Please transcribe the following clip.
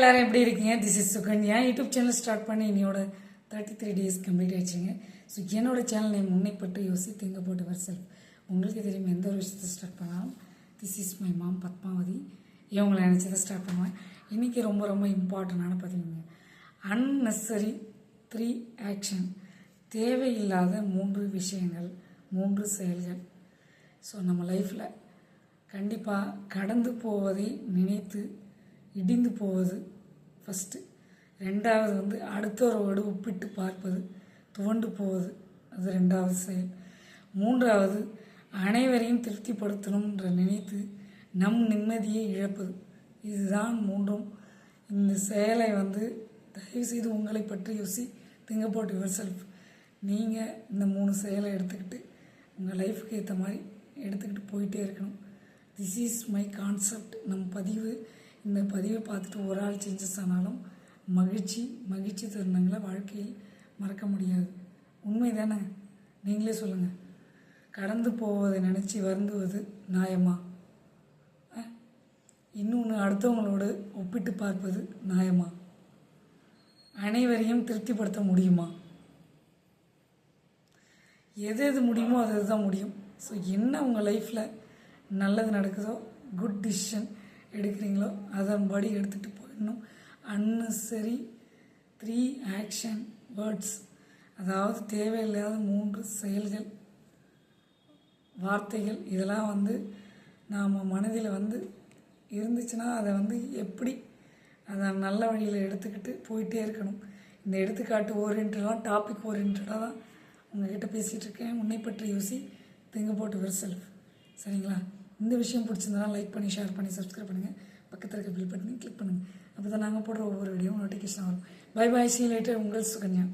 எல்லாரும் எப்படி இருக்கீங்க? This is Sukanya. YouTube channel start பண்ணி என்னோட தேர்ட்டி த்ரீ டேஸ் கம்ப்ளீட் ஆயிடுச்சுங்க. ஸோ என்னோட சேனல் நேம் முன்னைப்பட்டு யோசி திங்க போட்டு வர் செல்ஃப் உங்களுக்கு தெரியும் எந்த ஒரு விஷயத்தை ஸ்டார்ட் பண்ணாலும் this is my mom Padmavathi. இவங்களை நினச்சதை ஸ்டார்ட் பண்ணுவேன்? இன்றைக்கி ரொம்ப ரொம்ப இம்பார்ட்டண்டான பார்த்தீங்க அன்னெசரி த்ரீ ஆக்ஷன் தேவையில்லாத மூன்று விஷயங்கள் மூன்று செயல்கள். ஸோ நம்ம லைஃப்பில் கண்டிப்பாக கடந்து போவதை நினைத்து இடிந்து போவது ஃபஸ்ட்டு ரெண்டாவது வந்து அடுத்தவரோடு ஒப்பிட்டு பார்ப்பது துவண்டு போவது அது ரெண்டாவது செயல். மூன்றாவது அனைவரையும் திருப்திப்படுத்தணுன்ற நினைத்து நம் நிம்மதியை இழப்பது. இதுதான் மூன்றும். இந்த செயலை வந்து தயவுசெய்து உங்களை பற்றி யோசி திங்க போட்டு யுவர் செல்ஃப் நீங்கள் இந்த மூணு செயலை எடுத்துக்கிட்டு உங்கள் லைஃபுக்கு ஏற்ற மாதிரி எடுத்துக்கிட்டு போயிட்டே இருக்கணும். திஸ் இஸ் மை கான்செப்ட் நம் பதிவு இந்த பதிவை பார்த்துட்டு ஒரு ஆள் சேஞ்சஸ் ஆனாலும் மகிழ்ச்சி மகிழ்ச்சி தருணங்களை வாழ்க்கையில் மறக்க முடியாது. உண்மை தானே நீங்களே சொல்லுங்கள் கடந்து போவதை நினச்சி வருந்துவது நியாயமா? இன்னொன்று அடுத்தவங்களோடு ஒப்பிட்டு பார்ப்பது நியாயமா? அனைவரையும் திருப்திப்படுத்த முடியுமா? எது எது முடியுமோ அது அதுதான் முடியும். ஸோ என்ன உங்கள் லைஃப்பில் நல்லது நடக்குதோ குட் டிசிஷன் எடுக்கிறீங்களோ அதன்படி எடுத்துகிட்டு போயிடணும். அன்னசரி த்ரீ ஆக்ஷன் வேர்ட்ஸ் அதாவது தேவையில்லாத மூன்று செயல்கள் வார்த்தைகள் இதெல்லாம் வந்து நாம் மனதில் வந்து இருந்துச்சுன்னா அதை வந்து எப்படி அதை நல்ல வழியில் எடுத்துக்கிட்டு போயிட்டே இருக்கணும். இந்த எடுத்துக்காட்டு ஓரியன்டாக டாபிக் ஓரியன்டாக தான் உங்ககிட்ட பேசிகிட்டு இருக்கேன். உன்னை பற்றி யோசி திங்க போட்டு வெர் செல்ஃப் சரிங்களா? இந்த விஷயம் பிடிச்சிருந்தனா லைக் பண்ணி ஷேர் பண்ணி சப்ஸ்கிரைப் பண்ணுங்கள் பக்கத்தில் இருக்க பில் பட்டனையும் கிளிக் பண்ணுங்கள் அப்போ தான் நாங்கள் போடுற ஒவ்வொரு வீடியோவும் நோட்டிஃபிகேஷன் வரும். பை பாய் சி லேட்டர் உங்கள் சுகன்யா.